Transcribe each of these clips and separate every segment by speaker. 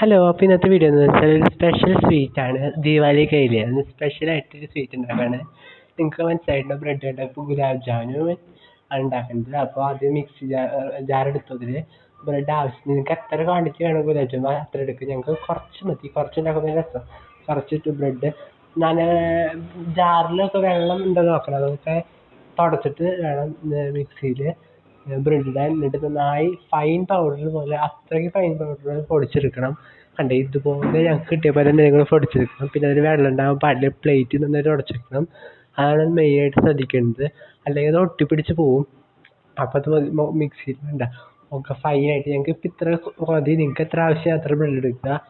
Speaker 1: Hello അപ്പോൾ ഇന്നത്തെ video എന്ന് വെച്ചാൽ ഒരു സ്പെഷ്യൽ സ്വീറ്റ് ആണ്. ദീപാവലി കയ്യിൽ സ്പെഷ്യലായിട്ട് ഒരു സ്വീറ്റ് ഉണ്ടാക്കുകയാണ് നിങ്ങൾക്ക് മനസ്സിലായിട്ടുണ്ടോ? ബ്രെഡ് കൊണ്ട് ഇപ്പോൾ ഗുലാബ് ജാമുൻ ആണ് ഉണ്ടാക്കുന്നത്. അപ്പോൾ ആദ്യം മിക്സി ജാർ ജാർ എടുത്തു ബ്രെഡ് ആവശ്യത്തിന് നിങ്ങൾക്ക് എത്ര ക്വാണ്ടിറ്റി വേണം ഗുലാബ് ജാമുൻ അത്ര എടുക്കും. ഞങ്ങൾക്ക് കുറച്ച് മതി. കുറച്ച് ഉണ്ടാക്കുമ്പോൾ രസം. കുറച്ചിട്ട് ബ്രെഡ് ഞാൻ ജാറിലൊക്കെ വെള്ളം ഉണ്ടോ നോക്കണം. അതൊക്കെ തുടച്ചിട്ട് വേണം മിക്സിയിൽ ബ്രെഡ് ഇടാൻ എന്നിട്ട് നന്നായി ഫൈൻ പൗഡർ പോലെ അത്രയ്ക്ക് ഫൈൻ പൗഡർ പൊടിച്ചെടുക്കണം. കണ്ടോ? ഇതുപോലെ ഞങ്ങൾക്ക് കിട്ടിയ തന്നെ നിങ്ങൾ പൊടിച്ചെടുക്കണം. പിന്നെ അതിൽ വെള്ളം ഉണ്ടാകാൻ പാടില്ല പ്ലേറ്റ് നന്നായിട്ട് ഉടച്ചെടുക്കണം. അതാണ് മെയിനായിട്ട് ശ്രദ്ധിക്കേണ്ടത്. അല്ലെങ്കിൽ അത് ഒട്ടിപ്പിടിച്ച് പോവും. അപ്പോൾ അത് മിക്സിയിൽ വേണ്ട ഒക്കെ ഫൈനായിട്ട് ഞങ്ങൾക്ക് ഇപ്പം ഇത്ര മതി. നിങ്ങൾക്ക് എത്ര ആവശ്യം അത്ര ബ്രെഡ് എടുക്കുക.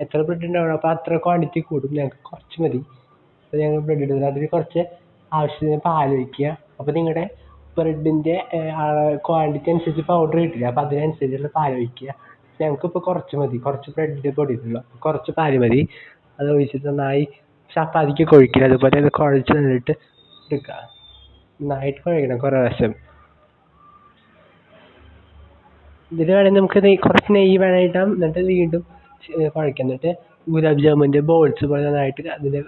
Speaker 1: എത്ര ബ്രെഡ് ഉണ്ടാവണം? അപ്പോൾ അത്ര ക്വാണ്ടിറ്റി കൂടും. ഞങ്ങൾക്ക് കുറച്ച് മതി. അപ്പോൾ ഞങ്ങൾ ബ്രെഡ് എടുക്കുക അതിൽ കുറച്ച് ആവശ്യത്തിന് പാൽ ഒഴിക്കുക. അപ്പോൾ നിങ്ങളുടെ ബ്രെഡിന്റെ ക്വാണ്ടിറ്റി അനുസരിച്ച് പൗഡർ കിട്ടില്ലേ. അപ്പൊ അതിനനുസരിച്ചുള്ള പാൽ ഒഴിക്കുക. ഞങ്ങൾക്കിപ്പോൾ കുറച്ച് മതി. കുറച്ച് ബ്രെഡിന്റെ പൊടിയുള്ളൂ കുറച്ച് പാൽ മതി. അത് ഒഴിച്ചിട്ട് നന്നായി ചപ്പാത്തിക്ക് ഒഴിക്കില്ലേ അതുപോലെ അത് കുഴച്ച് നന്നായിട്ട് എടുക്കുക. നന്നായിട്ട് കുഴക്കണം കുറേ പ്രാവശ്യം. ഇതിൽ വേണമെങ്കിൽ നമുക്ക് നെയ്യ് കുറച്ച് നെയ്യ് വേണമെങ്കിൽ ഇടാം. എന്നിട്ട് വീണ്ടും കുഴക്കുക എന്നിട്ട് ഗുലാബ് ജാമുന്റെ ബോൾസ് പോലെ നന്നായിട്ട് അതിന്റെ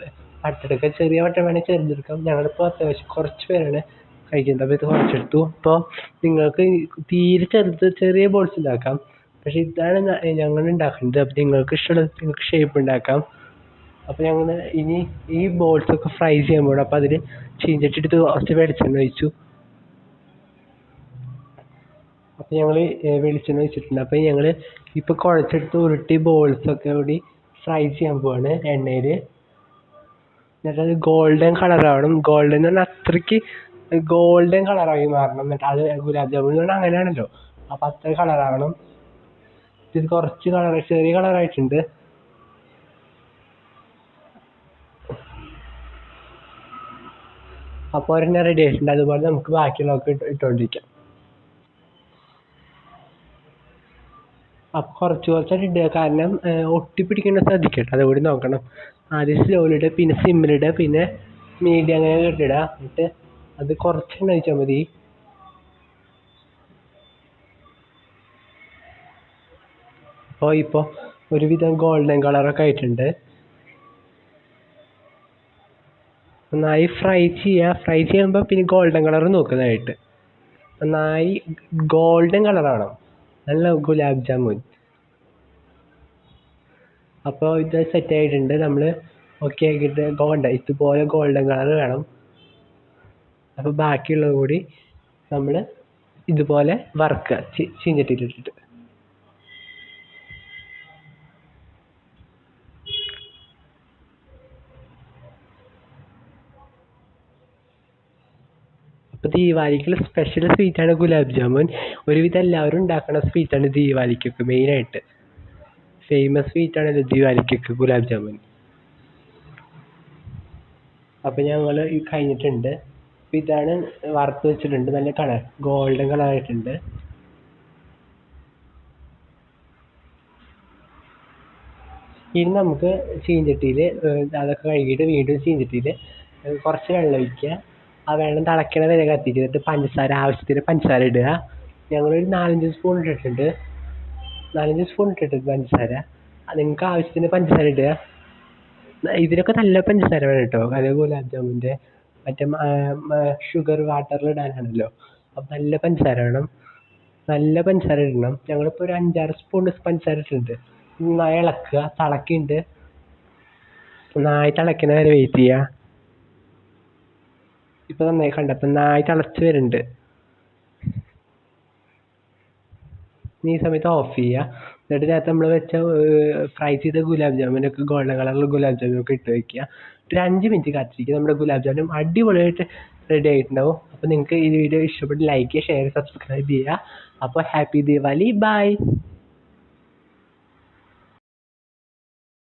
Speaker 1: വട്ടെടുക്കുക ചെറിയ വട്ടം വേണമെങ്കിൽ ചെറുതെടുക്കാം ഞങ്ങളിപ്പോൾ അത്യാവശ്യം കുറച്ച് പേരാണ് കഴിക്കുന്നത് അപ്പൊ ഇത് കുറച്ചെടുത്തു. അപ്പോൾ നിങ്ങൾക്ക് തീരെ ചെറുത് ചെറിയ ബോൾസ് ഉണ്ടാക്കാം. പക്ഷേ ഇതാണ് ഞങ്ങൾ ഉണ്ടാക്കുന്നത് അപ്പോൾ നിങ്ങൾക്ക് ഇഷ്ടമുള്ള നിങ്ങൾക്ക് ഷേപ്പ് ഉണ്ടാക്കാം. അപ്പോൾ ഞങ്ങൾ ഇനി ഈ ബോൾസ് ഒക്കെ ഫ്രൈ ചെയ്യാൻ പോകണം അപ്പോൾ അതിൽ ചീനച്ചട്ടി എടുത്ത് കുറച്ച് വെളിച്ചെണ്ണ ഒഴിച്ചു. അപ്പോൾ ഞങ്ങൾ വെളിച്ചെണ്ണ ഒഴിച്ചിട്ടുണ്ട്. അപ്പോൾ ഞങ്ങൾ ഇപ്പോൾ കുഴച്ചെടുത്ത് ഉരുട്ടി ബോൾസ് ഒക്കെ കൂടി ഫ്രൈ ചെയ്യാൻ പോവാണ് എണ്ണയിൽ എന്നിട്ട് അത് ഗോൾഡൻ ആവണം. ഗോൾഡൻ എന്ന് പറഞ്ഞാൽ അത്രയ്ക്ക് ഗോൾഡൻ കളറായി മാറണം. എന്നിട്ട് അത് ഗുലാബ് ജാമുൻ എന്ന് പറഞ്ഞാൽ അങ്ങനെയാണല്ലോ. അപ്പൊ അത്ര കളർ ആവണം. ഇത് കുറച്ച് കളർ ചെറിയ കളർ ആയിട്ടുണ്ട്. അപ്പോൾ ഒരെണ്ണം റെഡി ആയിട്ടുണ്ട്. അതുപോലെ നമുക്ക് ബാക്കിയുള്ളതൊക്കെ ഇട്ട് ഇട്ടുകൊണ്ടിരിക്കാം കുറച്ച് കുറച്ചായിട്ട് ഇടുക കാരണം ഒട്ടിപ്പിടിക്കേണ്ട ശ്രദ്ധിക്കട്ടെ അതുകൂടി നോക്കണം. ആദ്യം സ്ലോയിലിടുക പിന്നെ സിമ്മിലിടുക പിന്നെ മീഡിയം അങ്ങനെ ഇട്ടിടുക എന്നിട്ട് അത് കുറച്ചെണ്ണ ഒഴിച്ചാൽ മതി. അപ്പോൾ ഇപ്പോൾ ഒരുവിധം ഗോൾഡൻ കളറൊക്കെ ആയിട്ടുണ്ട്. നന്നായി ഫ്രൈ ചെയ്യുക ഫ്രൈ ചെയ്യുമ്പോൾ പിന്നെ ഗോൾഡൻ കളർ നോക്കുന്നതായിട്ട്. നന്നായി ഗോൾഡൻ കളർ ആവണം. നല്ല ഗുലാബ് ജാമുൻ. അപ്പോൾ ഇത് സെറ്റ് ആയിട്ടുണ്ട്. നമ്മൾ ഓക്കെ ആക്കിയിട്ട് ഗോൾഡൻ ഇതുപോലെ ഗോൾഡൻ കളർ വേണം. അപ്പോൾ ബാക്കിയുള്ളത് കൂടി നമ്മൾ ഇതുപോലെ വറുക്കുക ചീനച്ചട്ടിയിലിട്ടിട്ട് അപ്പോൾ ദീപാവലിക്കുള്ള സ്പെഷ്യൽ സ്വീറ്റാണ് ഗുലാബ് ജാമുൻ. ഒരുവിധം എല്ലാവരും ഉണ്ടാക്കുന്ന സ്വീറ്റാണ് ദീപാവലിക്കൊക്കെ മെയിനായിട്ട് ഫേമസ് സ്വീറ്റാണ് ദീപാവലിക്കൊക്കെ ഗുലാബ് ജാമുൻ. അപ്പോൾ ഞങ്ങൾ കഴിഞ്ഞിട്ടുണ്ട്. അപ്പോൾ ഇതാണ് വറുത്ത് വെച്ചിട്ടുണ്ട്. നല്ല കളർ. ഗോൾഡൻ കളർ ആയിട്ടുണ്ട്. ഇനി നമുക്ക് ചീഞ്ചട്ടിയിൽ അതൊക്കെ കഴുകിയിട്ട് വീണ്ടും ചീഞ്ചട്ടിയിൽ കുറച്ച് വെള്ളം ഒഴിക്കുക. ആ വെള്ളം തിളയ്ക്കണ വരെ കത്തിക്കുക എന്നിട്ട് പഞ്ചസാര ആവശ്യത്തിന് പഞ്ചസാര ഇടുക. ഞങ്ങളൊരു നാലഞ്ച് സ്പൂൺ ഇട്ടിട്ടുണ്ട്. നാലഞ്ച് സ്പൂൺ ഇട്ടിട്ടുണ്ട് പഞ്ചസാര. നിങ്ങൾക്ക് ആവശ്യത്തിന് പഞ്ചസാര ഇടുക. ഇതിനൊക്കെ നല്ല പഞ്ചസാര വേണം കേട്ടോ. അത് ഗുലാബ് മറ്റേ ഷുഗർ വാട്ടറിൽ ഇടാനാണല്ലോ അപ്പൊ നല്ല പഞ്ചസാര വേണം. നല്ല പഞ്ചസാര ഇടണം. ഞങ്ങളിപ്പോ ഒരു അഞ്ചാറ് സ്പൂൺ പഞ്ചസാര ഇട്ടിട്ടുണ്ട്. നന്നായി ഇളക്കുക. തിളയ്ക്കുന്നുണ്ട് നന്നായി തിളയ്ക്കണ വരെ വെയിറ്റ് ചെയ്യുക ഇപ്പൊ നന്നായി കണ്ടപ്പോൾ നന്നായി തിളച്ചു വരുന്നുണ്ട്. ഈ സമയത്ത് ഓഫ് ചെയ്യുക എന്നിട്ട് നേരത്തെ നമ്മൾ വെച്ച ഫ്രൈ ചെയ്ത ഗുലാബ് ജാമുനൊക്കെ ഗോൾഡൻ കളറിൽ ഗുലാബ് ജാമുനൊക്കെ ഇട്ട് വയ്ക്കുക ഒരു അഞ്ച് മിനിറ്റ് കാത്തിരിക്കുക. നമ്മുടെ ഗുലാബ് ജാമുൻ അടിപൊളിയായിട്ട് റെഡി ആയിട്ടുണ്ടാവും. അപ്പോൾ നിങ്ങൾക്ക് ഈ വീഡിയോ ഇഷ്ടപ്പെട്ട് ലൈക്ക് ചെയ്യുക ഷെയർ സബ്സ്ക്രൈബ് ചെയ്യുക. അപ്പോൾ ഹാപ്പി ദീപാവലി ബൈ